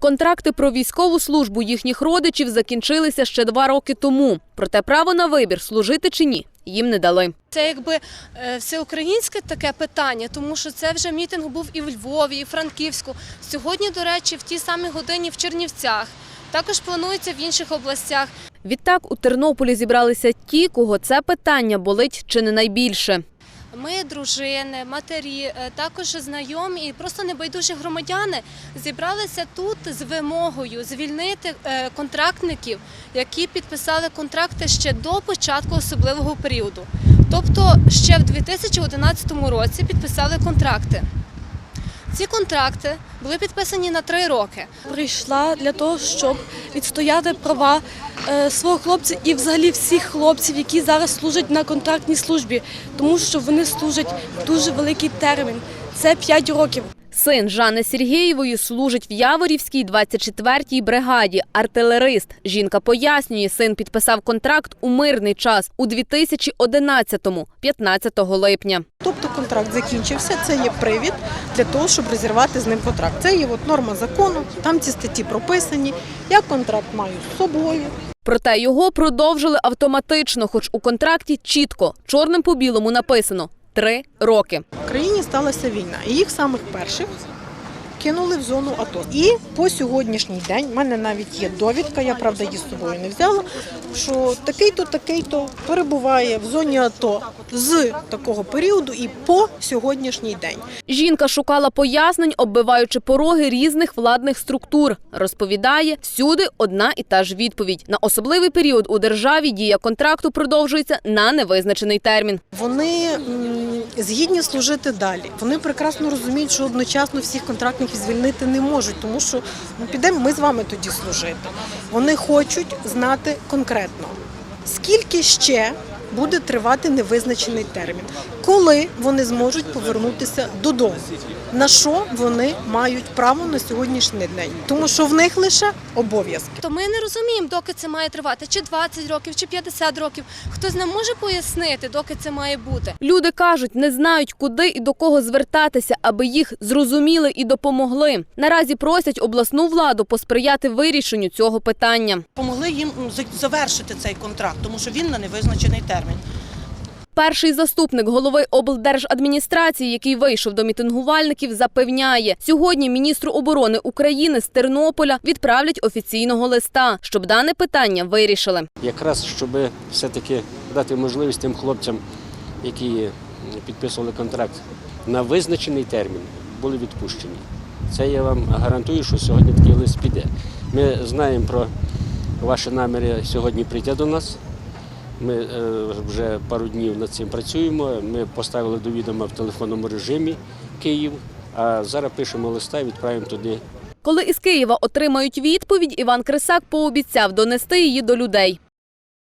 Контракти про військову службу їхніх родичів закінчилися ще два роки тому. Проте право на вибір служити чи ні їм не дали. Це якби е, всеукраїнське таке питання, тому що це вже мітинг був і в Львові, і в Франківську. Сьогодні, до речі, в тій самій годині в Чернівцях. Також планується в інших областях. Відтак у Тернополі зібралися ті, кого це питання болить чи не найбільше. Ми, дружини, матері, е, також знайомі і просто небайдужі громадяни зібралися тут з вимогою звільнити е, контрактників, які підписали контракти ще до початку особливого періоду. Тобто ще в 2011 році підписали контракти. Ці контракти були підписані на три роки. прийшла для того, щоб відстояти права е, свого хлопця і взагалі всіх хлопців, які зараз служать на контрактній службі, тому що вони служать дуже великий термін. Це 5 років. Син Жанни Сергієвої служить в Яворівській 24-й бригаді, артилерист. Жінка пояснює, син підписав контракт у мирний час у 2011-му, 15 липня. Контракт закінчився, це є привід для того, щоб розірвати з ним контракт. Це є от норма закону, там ці статті прописані. Я контракт маю з собою. Проте його продовжили автоматично, хоч у контракті чітко, чорним по білому написано три роки. В країні сталася війна, і їх самих перших кинули в зону АТО. І по сьогоднішній день в мене навіть є довідка, я правда її з собою не взяла. Що такий-то, такий-то перебуває в зоні АТО з такого періоду і по сьогоднішній день. Жінка шукала пояснень, оббиваючи пороги різних владних структур. Розповідає, всюди одна і та ж відповідь. На особливий період у державі дія контракту продовжується на невизначений термін. Вони згідні служити далі. Вони прекрасно розуміють, що одночасно всіх контрактників звільнити не можуть, тому що ну, підемо ми з вами тоді служити. Вони хочуть знати конкретно, скільки ще буде тривати невизначений термін, коли вони зможуть повернутися додому. На що вони мають право на сьогоднішній день, тому що в них лише обов'язки. То ми не розуміємо, доки це має тривати, чи 20 років, чи 50 років. Хтось нам може пояснити, доки це має бути. Люди кажуть, не знають, куди і до кого звертатися, аби їх зрозуміли і допомогли. Наразі просять обласну владу посприяти вирішенню цього питання. Помогли їм завершити цей контракт, тому що він на невизначений термін. Перший заступник голови облдержадміністрації, який вийшов до мітингувальників, запевняє, сьогодні міністру оборони України з Тернополя відправлять офіційного листа, щоб дане питання вирішили. якраз щоб все-таки дати можливість тим хлопцям, які підписували контракт на визначений термін, були відпущені. Це я вам гарантую, що сьогодні такий лист піде. Ми знаємо про ваші наміри сьогодні прийти до нас. Ми е, вже пару днів над цим працюємо. Ми поставили до відома в телефонному режимі Київ, а зараз пишемо листа і відправимо туди Коли із Києва отримають відповідь, Іван Крисак пообіцяв донести її до людей.